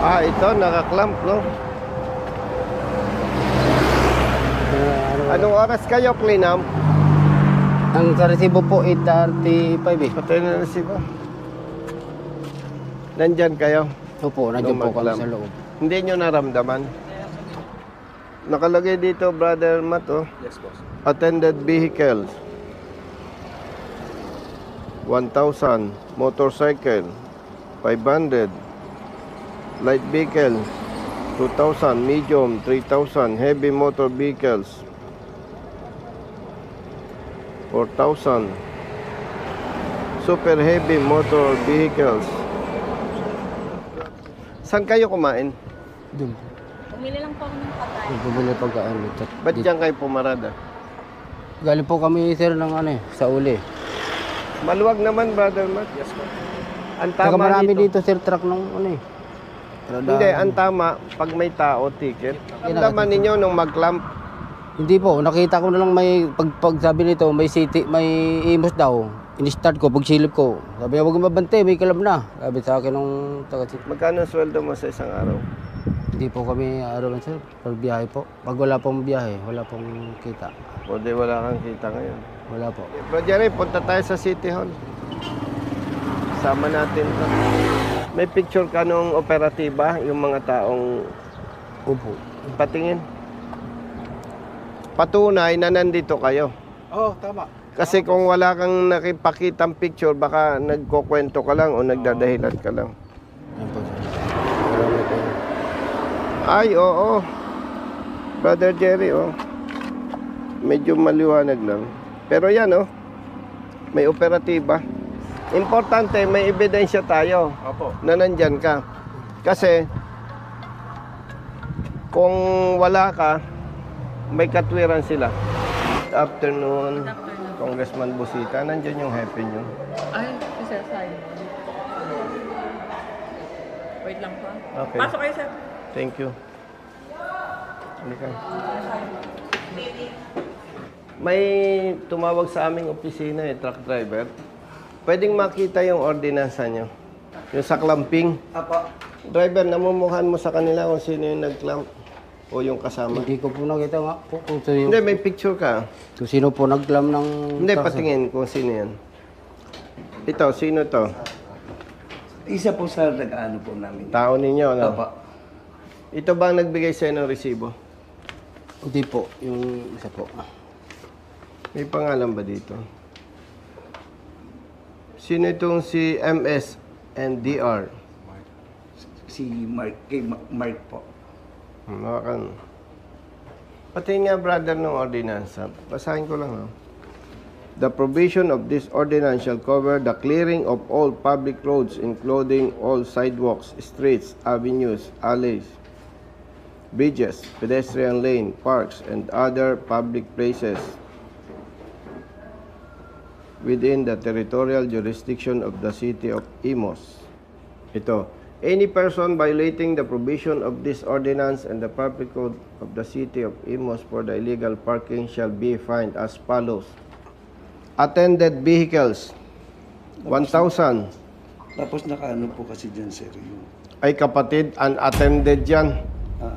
Ah, ito, nakaklamp, no? Anong oras kayo, Cleanam? ang sa resibo po 8.35 eh. Patay na si ba? Nandyan kayo? Opo, nandiyan po kami sa loob. Hindi nyo naramdaman? Nakalagay dito, Brother Matt, oh. Yes, boss. Attended vehicles. 1,000. Motorcycle. 500. Light vehicle. 2,000. Medium. 3,000. Heavy motor vehicles. 4,000. Super heavy motor vehicles. Saan kayo kumain? Doon. Bumili lang po ako ng patay. Bumili pagkaan dito. Ba't dyan kayo pumarada? Galing po kami sir ng ano eh, sa uli. Maluwag naman, Brother Matt. Yes, boss. Ang Saka tama marami dito. dito sir truck ng ano eh. Trada- Hindi, ang tama, pag may tao, ticket. Ang laman ninyo nung mag-clamp. Hindi po, nakita ko na lang may pag, pag sabi nito, may city, may imos daw. In-start ko, pag silip ko. Sabi niya, huwag kang mabante, may kalab na. Sabi sa akin ng taga Magkano ang sweldo mo sa isang araw? Hindi po kami arawan sir, pag biyahe po. Pag wala pong biyahe, wala pong kita. O di wala kang kita ngayon. Wala po. Bro Jerry, punta tayo sa City Hall. Sama natin to. May picture ka nung operatiba, yung mga taong Upo. patingin. Patunay na nandito kayo. Oh, tama. Kasi kung wala kang nakipakitang picture, baka nagkukwento ka lang o nagdadahilan ka lang. Ay, oo. Brother Jerry, oh. Medyo maliwanag lang. Pero yan, oh. May operatiba. Importante, may ebidensya tayo Opo. na nandyan ka. Kasi, kung wala ka, may katwiran sila. Good afternoon, Congressman Busita. Nandyan yung happy nyo. Ay, si Sir Simon. Wait lang po. Okay. Pasok kayo, Sir. Thank you. Halika. May tumawag sa aming opisina eh, truck driver. Pwedeng makita yung ordinansa nyo. Yung sa clamping. Apo. Driver, namumukhaan mo sa kanila kung sino yung nag-clamp o yung kasama. Hindi ko po nakita nga po kung sino, Hindi, may picture ka. kung sino po naglam ng... Hindi, patingin kung sino yan. Ito, sino to? Isa po sa nag-ano po namin. Tao ninyo, no? Opo. Ito ba ang nagbigay sa'yo ng resibo? Hindi po, yung isa po. May pangalan ba dito? Sino itong si MS and DR? Si Mark, kay Ma- Mark po. Hmm, Hawakan. Pati nga brother ng ordinansa. Basahin ko lang. Oh. The provision of this ordinance shall cover the clearing of all public roads including all sidewalks, streets, avenues, alleys, bridges, pedestrian lane, parks, and other public places within the territorial jurisdiction of the city of Imos. Ito, any person violating the provision of this ordinance and the public code of the city of Imos for the illegal parking shall be fined as follows. Attended vehicles, 1,000. Tapos nakaano po kasi dyan, sir, yung... Ay kapatid, unattended yan. ah,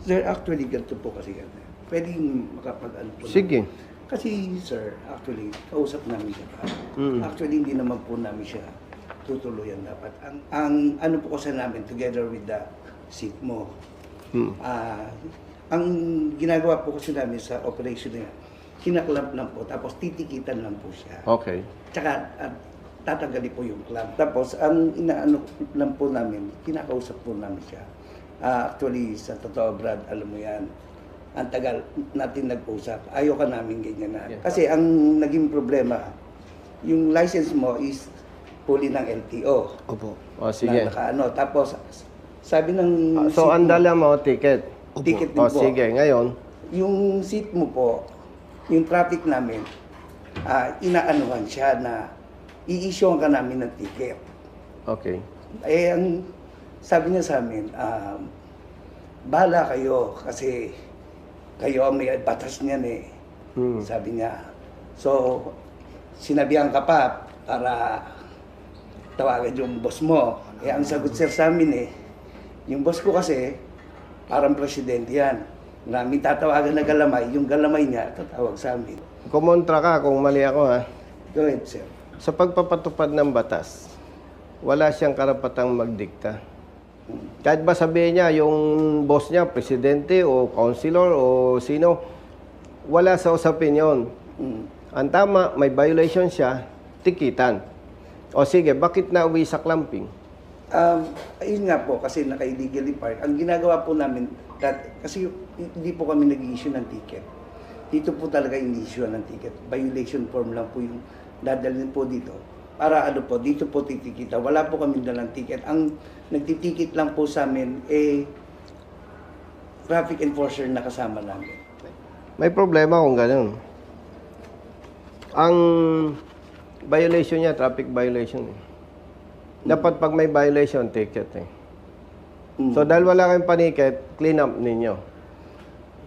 sir, actually, ganito po kasi yan. Pwedeng makapag-ano po. Sige. Kasi, sir, actually, kausap namin siya. Mm. Actually, hindi naman po namin siya tutuluyan dapat. Ang, ang ano po kasi namin, together with the seat mo, Hmm. Ah, ang ginagawa po kasi namin sa operation na yan, kinaklamp lang po, tapos titikitan lang po siya. Okay. Tsaka at tatanggalin po yung clamp. Tapos ang inaano lang po namin, kinakausap po namin siya. Ah, actually, sa totoo Brad, alam mo yan, ang tagal natin nag-usap. Ayaw ka namin ganyan na. Kasi ang naging problema, yung license mo is huli ng LTO. Opo. O sige. Na nakaano. Tapos, sabi ng... Ah, So, ang mo- dala mo, ticket. Ticket din O po. sige, ngayon. yung seat mo po, yung traffic namin, ah inaanuhan siya na i-issue ka namin ng ticket. Okay. Eh, ang sabi niya sa amin, um, bahala kayo kasi kayo may batas niyan eh. Hmm. Sabi niya. So, sinabihan ka pa para tawagan yung boss mo. Eh, ang sagot sir sa amin eh, Yung boss ko kasi, parang presidente yan. Namin tatawagan na galamay, yung galamay niya, tatawag sa amin. Kumontra ka kung mali ako ha. Go ahead, sir. Sa pagpapatupad ng batas, wala siyang karapatang magdikta. Kahit ba sabihin niya, yung boss niya, presidente o councilor o sino, wala sa usapin yun. Ang tama, may violation siya, tikitan. O sige, bakit na uwi sa clamping? Um, ayun nga po, kasi naka-illegally park. Ang ginagawa po namin, that, kasi hindi po kami nag-issue ng ticket. Dito po talaga yung issue ng ticket. Violation form lang po yung dadalhin po dito. Para ano po, dito po titikita. Wala po kami dalang ticket. Ang nagtitikit lang po sa amin, eh, traffic enforcer na kasama namin. May problema kung ganun. Ang violation niya, traffic violation. Eh. Dapat pag may violation, ticket eh. Mm. So dahil wala kayong paniket, clean up ninyo.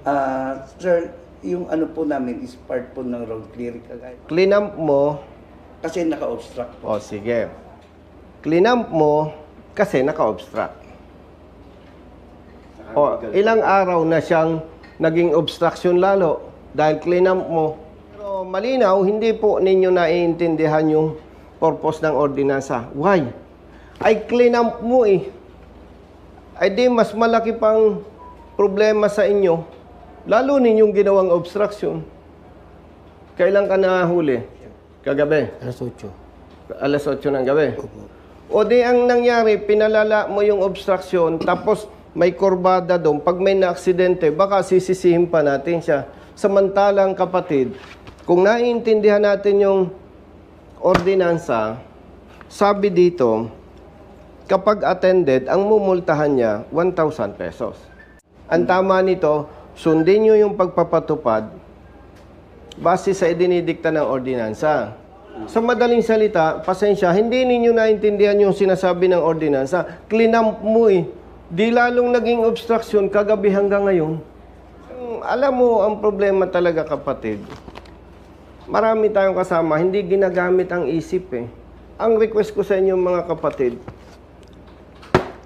Ah, sir, yung ano po namin is part po ng road clearing kagaya. Clean up mo, Kasi naka-obstruct po. o sige. Clean up mo kasi naka-obstruct. O, ilang araw na siyang naging obstruction lalo dahil clean up mo. Pero malinaw, hindi po ninyo naiintindihan yung purpose ng ordinansa. Why? Ay clean up mo eh. Ay di mas malaki pang problema sa inyo. Lalo ninyong ginawang obstruction. Kailan ka nahuli? Kagabi Alas 8. alas 8 ng gabi. O di ang nangyari, pinalala mo yung obstruction, tapos may kurbada doon. Pag may na-aksidente, baka sisisihin pa natin siya. Samantalang kapatid, kung naiintindihan natin yung ordinansa, sabi dito, kapag attended, ang mumultahan niya, 1,000 pesos. Ang tama nito, sundin nyo yung pagpapatupad base sa idinidikta ng ordinansa. Sa madaling salita, pasensya, hindi ninyo naintindihan yung sinasabi ng ordinansa. Clean up mo eh. Di lalong naging obstruction kagabi hanggang ngayon. Mm, Alam mo, ang problema talaga kapatid, marami tayong kasama, hindi ginagamit ang isip eh. Ang request ko sa inyo mga kapatid,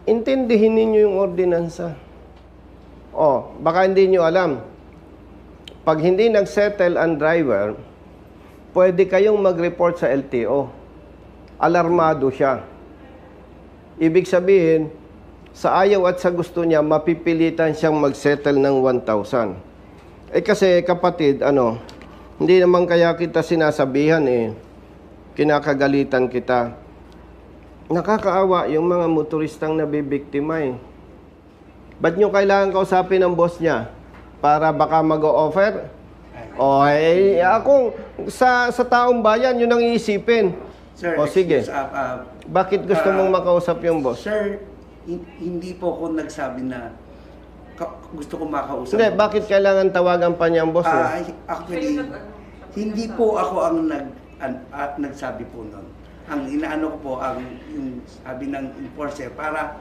intindihin ninyo yung ordinansa. Oh, baka hindi nyo alam. Pag hindi nagsettle ang driver, pwede kayong mag-report sa LTO. Alarmado siya. Ibig sabihin, sa ayaw at sa gusto niya, mapipilitan siyang mag-settle ng 1,000. Eh kasi kapatid, ano, hindi naman kaya kita sinasabihan eh, kinakagalitan kita. Nakakaawa yung mga motoristang nabibiktima eh. Ba't nyo kailangan kausapin ang boss niya? Para baka mag-o-offer? O, eh, ako, sa, sa taong bayan, yun ang iisipin. Sir, O, sige. excuse, ah, ah, Bakit gusto Ah, mong makausap yung boss? Sir, hin- hindi po ako nagsabi na ka- gusto ko makausap. Hindi, bakit kailangan tawagan pa niya ang boss? Ah, eh? actually, hindi po ako ang nag an, at nagsabi po noon. Ang inaano ko po ang yung sabi ng enforcer para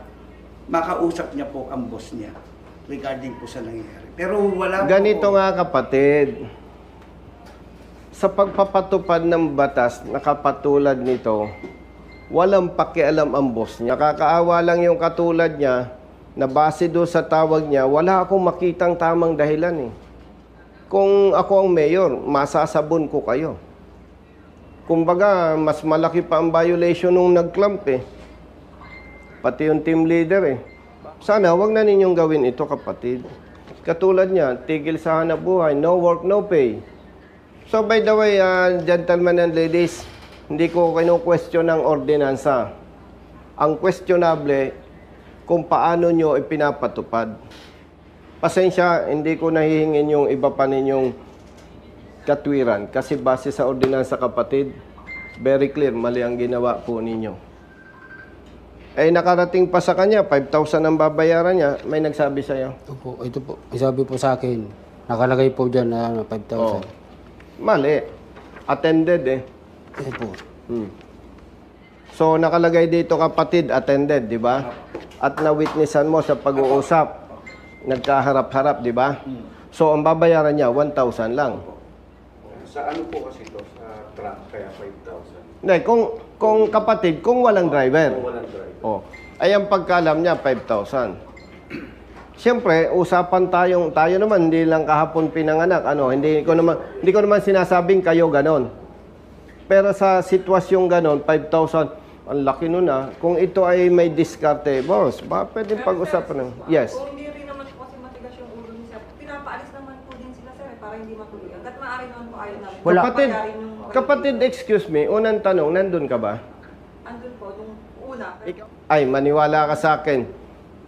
makausap niya po ang boss niya regarding po sa nangyayari. Pero wala Ganito po. nga kapatid, sa pagpapatupad ng batas na kapatulad nito, walang pakialam ang boss niya. Kakaawa lang yung katulad niya na base do sa tawag niya, wala akong makitang tamang dahilan eh. Kung ako ang mayor, masasabon ko kayo. Kumbaga, mas malaki pa ang violation nung nag-clamp eh. Pati yung team leader eh. Sana wag na ninyong gawin ito kapatid. Katulad niya, tigil sa hanap buhay, no work, no pay. So by the way, uh, gentlemen and ladies, hindi ko kinu-question ang ordinansa. Ang questionable, kung paano nyo ipinapatupad. Pasensya, hindi ko nahihingin yung iba pa ninyong katwiran. Kasi base sa ordinansa kapatid, very clear, mali ang ginawa po ninyo. Eh nakarating pa sa kanya, 5,000 ang babayaran niya, may nagsabi sa'yo. Ito po, ito po. May sabi po sa akin, nakalagay po dyan na ano, 5,000. Oh. Mali. Attended eh. Ito po. Hmm. So nakalagay dito kapatid, attended, di ba? At na-witnessan mo sa pag-uusap. Nagkaharap-harap, di ba? So ang babayaran niya, 1,000 lang. Sa ano po kasi to? Sa truck, kaya 5,000. Hindi, kung, kung kapatid, kung walang driver. Kung walang driver. Oh. Ay, ang pagkalam niya, 5,000. Siyempre, usapan tayong, tayo naman, hindi lang kahapon pinanganak. Ano, hindi ko naman, hindi ko naman sinasabing kayo ganon. Pero sa sitwasyong ganon, 5,000, ang laki nun ah. Kung ito ay may diskarte, boss, ba pwedeng pag-usapan ng... Yes. Kung hindi rin naman po kasi matigas yung ulo ni sir, pinapaalis naman po din sila sir eh, para hindi matuloy. Hanggat maaari naman po ayaw namin. Wala. Kapatid, kapatid, excuse me, unang tanong, nandun ka ba? Andun po, nung una. Ikaw- Ay, maniwala ka sa akin.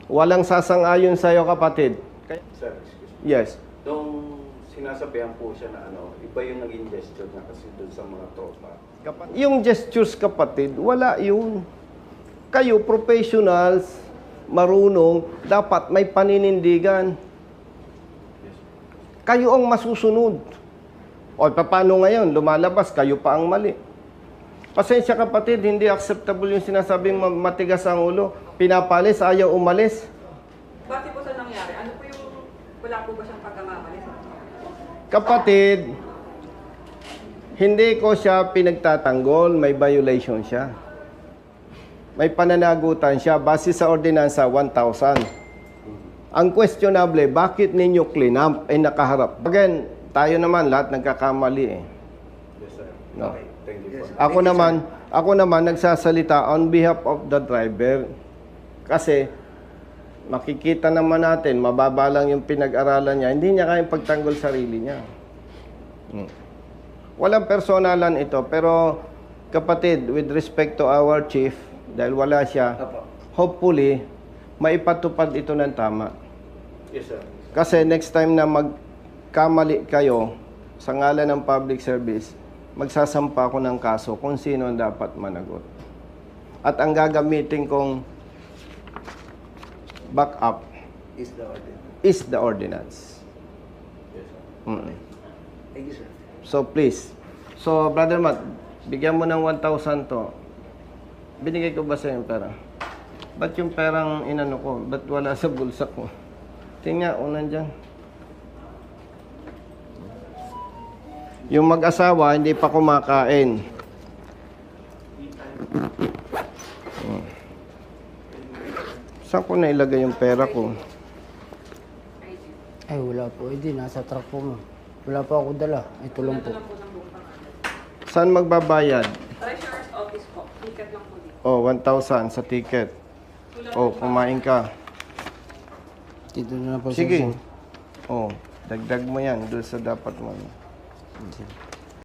Walang sasang-ayon sa'yo, kapatid. Sir, excuse me. Yes. Nung sinasabihan po siya na ano, iba yung naging gesture niya kasi doon sa mga tropa. Yung gestures, kapatid, wala yun. Kayo, professionals, marunong, dapat may paninindigan. Kayo ang masusunod. O, paano ngayon? Lumalabas, kayo pa ang mali. Pasensya kapatid, hindi acceptable yung sinasabing ma- matigas ang ulo. Pinapalis, ayaw umalis. Base po sa nangyari, ano po yung, wala po ba siyang pagkamamali? Kapatid, hindi ko siya pinagtatanggol, may violation siya. May pananagutan siya base sa ordinansa 1,000. Ang questionable, bakit ninyo clean up ay nakaharap? Again, tayo naman lahat nagkakamali eh. Yes, sir. No. Okay, thank you po. Ako naman, ako naman nagsasalita on behalf of the driver. Kasi makikita naman natin, mababa lang yung pinag-aralan niya. Hindi niya kayang pagtanggol sarili niya. Hmm. Walang personalan ito, pero kapatid, with respect to our chief, dahil wala siya, Apo. hopefully, maipatupad ito ng tama. Yes, sir. Kasi next time na magkamali kayo sa ngalan ng public service, magsasampa ako ng kaso kung sino ang dapat managot. At ang gagamitin kong backup Is the order. is the ordinance. Yes, sir. Mm. Thank you, sir. So please. So brother Matt, bigyan mo ng 1,000 to. Binigay ko ba sa yung pera? Ba't yung perang inano ko? Ba't wala sa bulsa ko? Tingnan, o nandyan. Yung mag-asawa, hindi pa kumakain. Hmm. Saan ko na ilagay yung pera ko? Ay, wala po. Hindi, nasa truck po mo. Wala pa ako dala. Ito lang po. Saan magbabayad? Treasurer's office po, ticket lang po dito. Oh, 1,000 sa ticket. Oh, kumain ka. Dito na po. Sige. Oh, dagdag mo yan doon sa dapat mo. Sige.